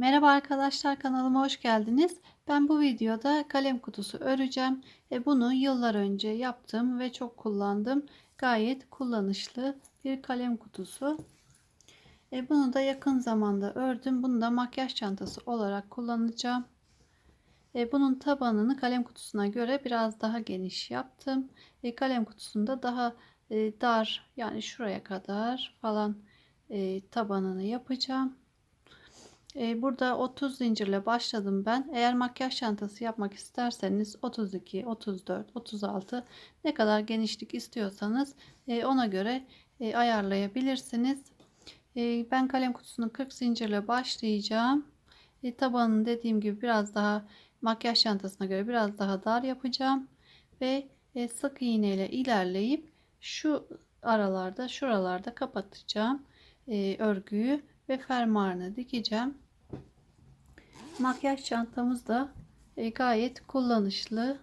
Merhaba arkadaşlar kanalıma hoş geldiniz. Ben bu videoda kalem kutusu öreceğim. E bunu yıllar önce yaptım ve çok kullandım. Gayet kullanışlı bir kalem kutusu. E bunu da yakın zamanda ördüm. Bunu da makyaj çantası olarak kullanacağım. E bunun tabanını kalem kutusuna göre biraz daha geniş yaptım. E kalem kutusunda daha e, dar yani şuraya kadar falan e, tabanını yapacağım. E, burada 30 zincirle başladım ben. Eğer makyaj çantası yapmak isterseniz 32, 34, 36 ne kadar genişlik istiyorsanız e, ona göre e, ayarlayabilirsiniz. E, ben kalem kutusunu 40 zincirle başlayacağım. Tabanını dediğim gibi biraz daha makyaj çantasına göre biraz daha dar yapacağım. Ve sık iğne ile ilerleyip şu aralarda şuralarda kapatacağım örgüyü ve fermuarını dikeceğim. Makyaj çantamız da e, gayet kullanışlı,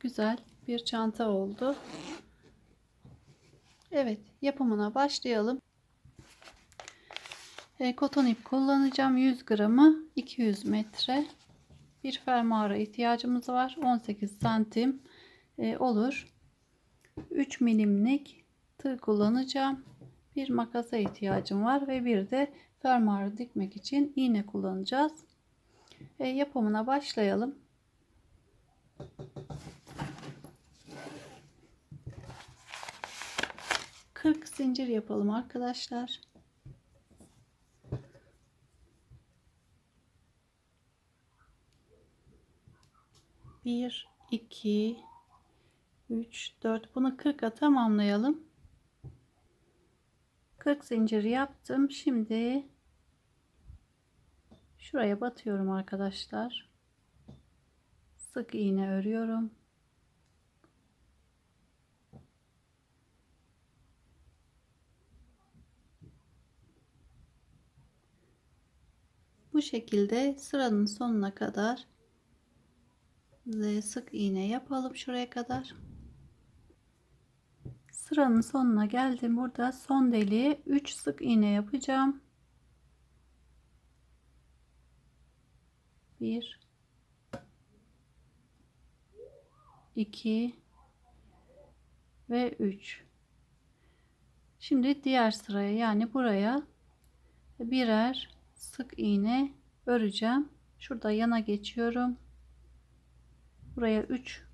güzel bir çanta oldu. Evet, yapımına başlayalım. E, koton ip kullanacağım. 100 gramı 200 metre. Bir fermuara ihtiyacımız var. 18 santim e, olur. 3 milimlik tığ kullanacağım. Bir makasa ihtiyacım var ve bir de fermuarı dikmek için iğne kullanacağız. E, yapımına başlayalım. Kırk zincir yapalım arkadaşlar. Bir, iki, üç, dört. Bunu 40'a tamamlayalım. 40 zincir yaptım. Şimdi şuraya batıyorum arkadaşlar. Sık iğne örüyorum. Bu şekilde sıranın sonuna kadar sık iğne yapalım şuraya kadar. Sıranın sonuna geldim. Burada son deliğe 3 sık iğne yapacağım. 1 2 ve 3 Şimdi diğer sıraya yani buraya birer sık iğne öreceğim. Şurada yana geçiyorum. Buraya 3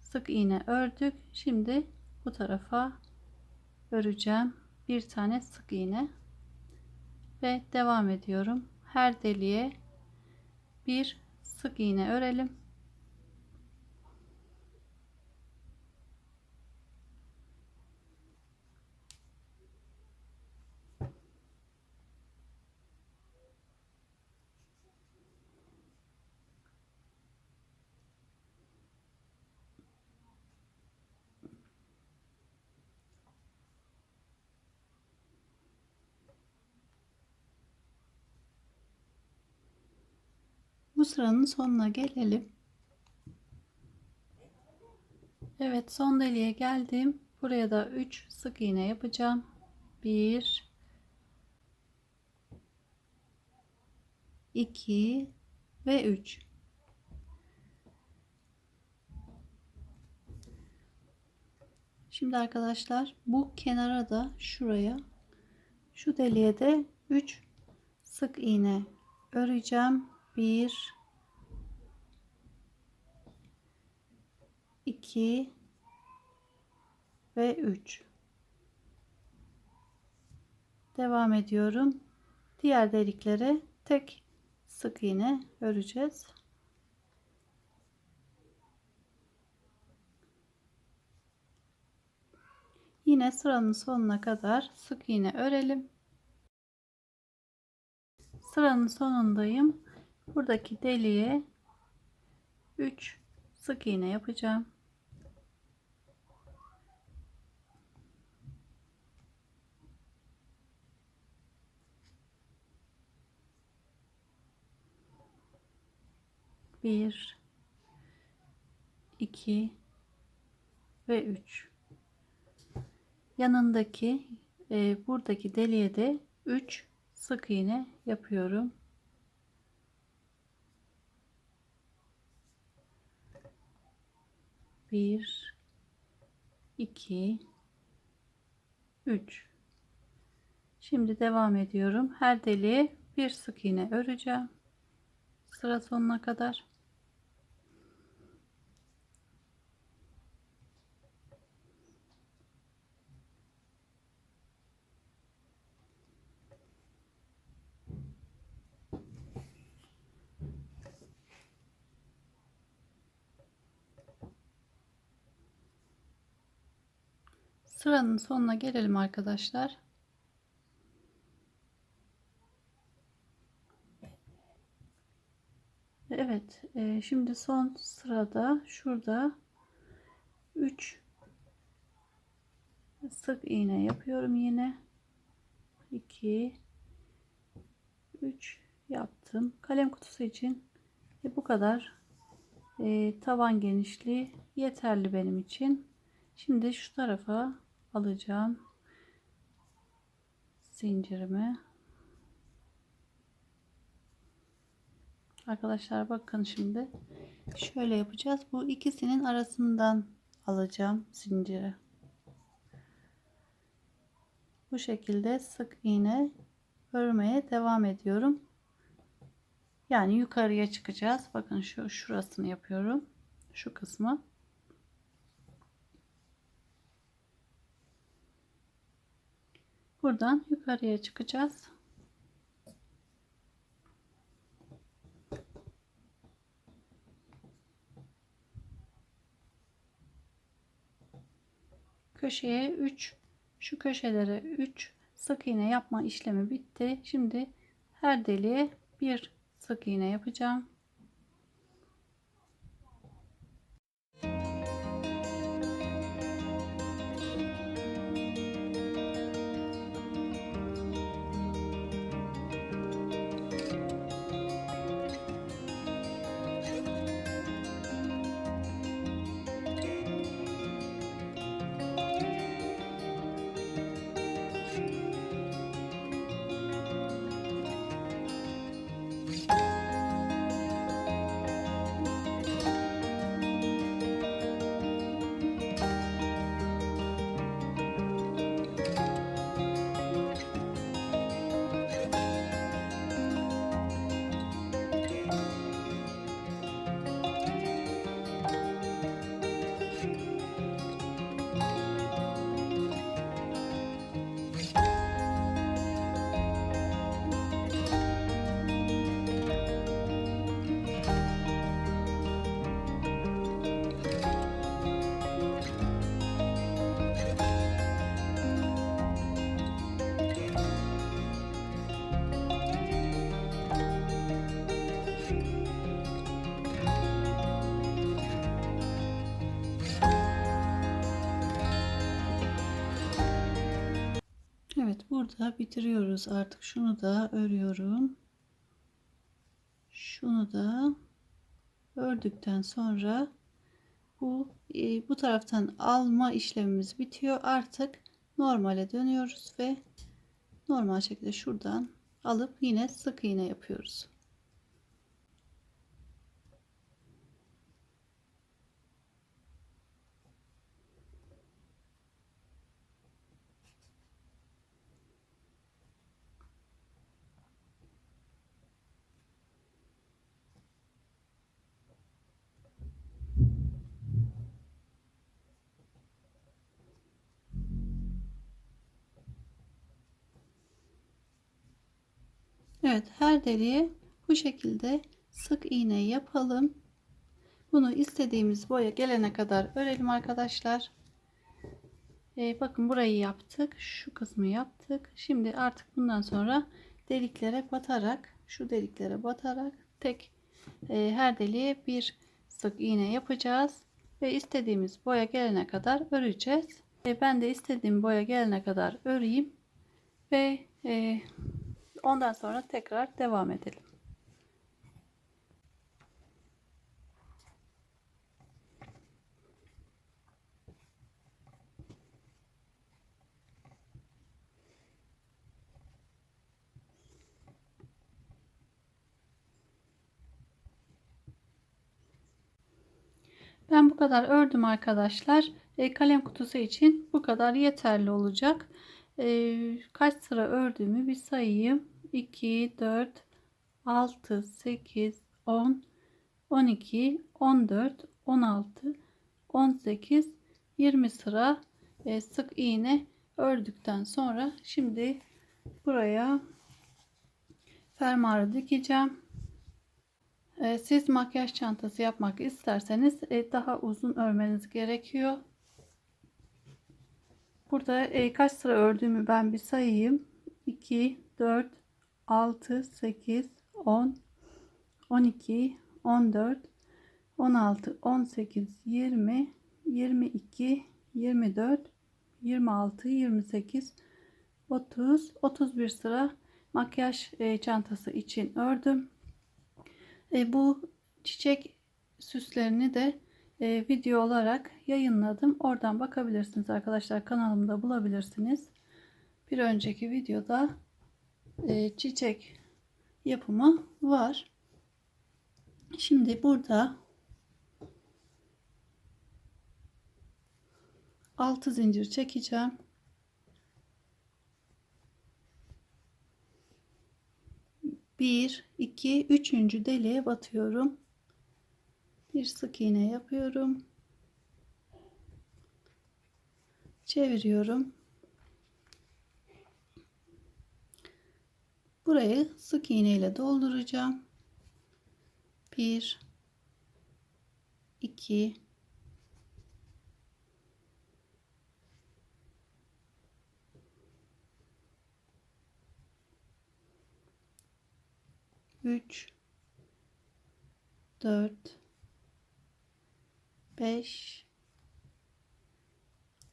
sık iğne ördük. Şimdi bu tarafa öreceğim. Bir tane sık iğne ve devam ediyorum. Her deliğe bir sık iğne örelim. Sıranın sonuna gelelim. Evet son deliğe geldim. Buraya da 3 sık iğne yapacağım. 1 2 ve 3 Şimdi arkadaşlar bu kenara da şuraya şu deliğe de 3 sık iğne öreceğim 1 2 ve 3 devam ediyorum. Diğer deliklere tek sık iğne öreceğiz. Yine sıranın sonuna kadar sık iğne örelim. Sıranın sonundayım. Buradaki deliğe 3 sık iğne yapacağım. 1 2 ve 3 yanındaki e, buradaki deliğe de 3 sık iğne yapıyorum Bir, iki, üç. Şimdi devam ediyorum. Her deliğe bir sık iğne öreceğim. Sıra sonuna kadar. Sıranın sonuna gelelim arkadaşlar. Evet, e, şimdi son sırada şurada 3 sık iğne yapıyorum yine. 2 3 yaptım. Kalem kutusu için e, bu kadar e, taban genişliği yeterli benim için. Şimdi şu tarafa alacağım zincirimi. Arkadaşlar bakın şimdi şöyle yapacağız. Bu ikisinin arasından alacağım zinciri. Bu şekilde sık iğne örmeye devam ediyorum. Yani yukarıya çıkacağız. Bakın şu şurasını yapıyorum. Şu kısmı. Buradan yukarıya çıkacağız. köşeye 3 şu köşelere 3 sık iğne yapma işlemi bitti. Şimdi her deliğe bir sık iğne yapacağım. Burada bitiriyoruz. Artık şunu da örüyorum. Şunu da ördükten sonra bu e, bu taraftan alma işlemimiz bitiyor. Artık normale dönüyoruz ve normal şekilde şuradan alıp yine sık iğne yapıyoruz Evet her deliğe bu şekilde sık iğne yapalım. Bunu istediğimiz boya gelene kadar örelim arkadaşlar. Ee, bakın burayı yaptık. Şu kısmı yaptık. Şimdi artık bundan sonra deliklere batarak şu deliklere batarak tek e, her deliğe bir sık iğne yapacağız. Ve istediğimiz boya gelene kadar öreceğiz. E, ben de istediğim boya gelene kadar öreyim. Ve e, Ondan sonra tekrar devam edelim. Ben bu kadar ördüm arkadaşlar. E, kalem kutusu için bu kadar yeterli olacak. E, kaç sıra ördüğümü bir sayayım. 2, 4, 6, 8, 10, 12, 14, 16, 18, 20 sıra e, sık iğne ördükten sonra şimdi buraya fermuarı dikeceğim. E, siz makyaj çantası yapmak isterseniz e, daha uzun örmeniz gerekiyor. Burada kaç sıra ördüğümü ben bir sayayım. 2, 4, 6, 8, 10, 12, 14, 16, 18, 20, 22, 24, 26, 28, 30, 31 sıra makyaj e, çantası için ördüm. E, bu çiçek süslerini de e, video olarak yayınladım. Oradan bakabilirsiniz arkadaşlar. Kanalımda bulabilirsiniz. Bir önceki videoda e, çiçek yapımı var. Şimdi burada 6 zincir çekeceğim. Bir, iki, üçüncü deliğe batıyorum. Bir sık iğne yapıyorum. Çeviriyorum. Burayı sık iğne ile dolduracağım. 1 2 3 4 5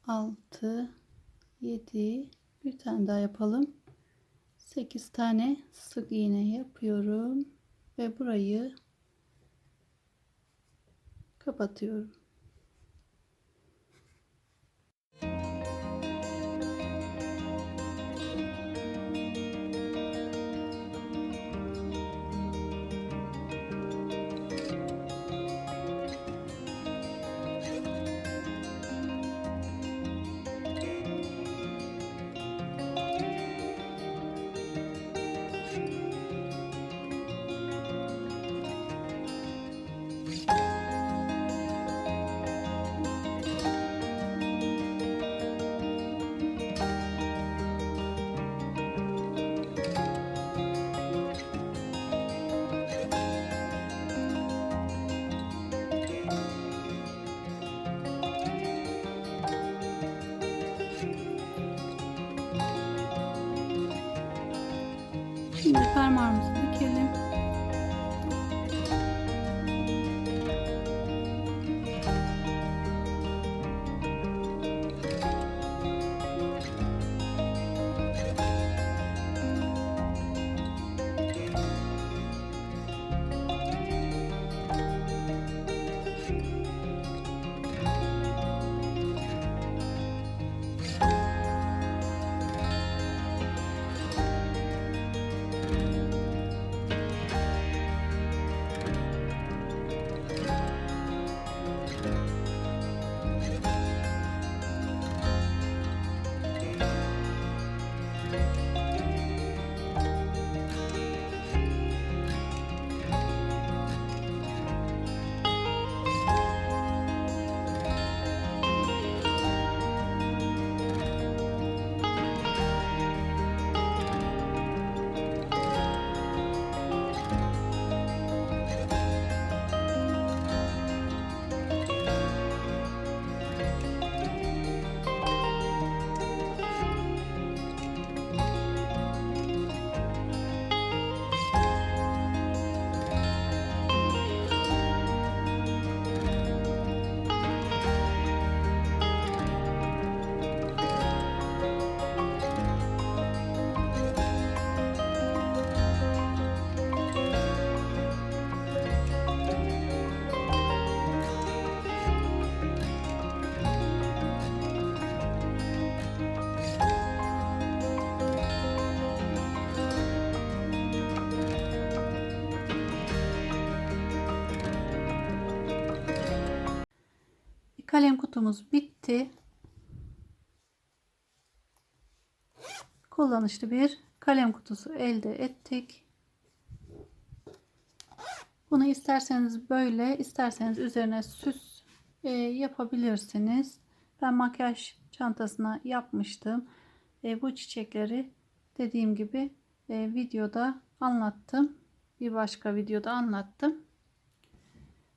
6 7 bir tane daha yapalım 8 tane sık iğne yapıyorum ve burayı kapatıyorum Şimdi fermuarımızı dikelim. Kutumuz bitti. Kullanışlı bir kalem kutusu elde ettik. Bunu isterseniz böyle, isterseniz üzerine süs e, yapabilirsiniz. Ben makyaj çantasına yapmıştım. E, bu çiçekleri dediğim gibi e, videoda anlattım. Bir başka videoda anlattım.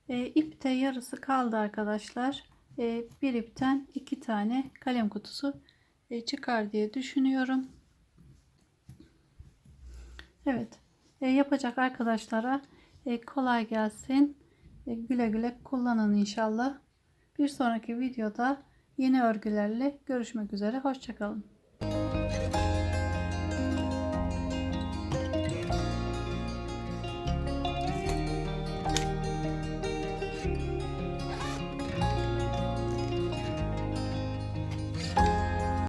E, ipte yarısı kaldı arkadaşlar. E, bir ipten iki tane kalem kutusu e, çıkar diye düşünüyorum. Evet. E, yapacak arkadaşlara kolay gelsin. Güle güle kullanın inşallah. Bir sonraki videoda yeni örgülerle görüşmek üzere. Hoşçakalın.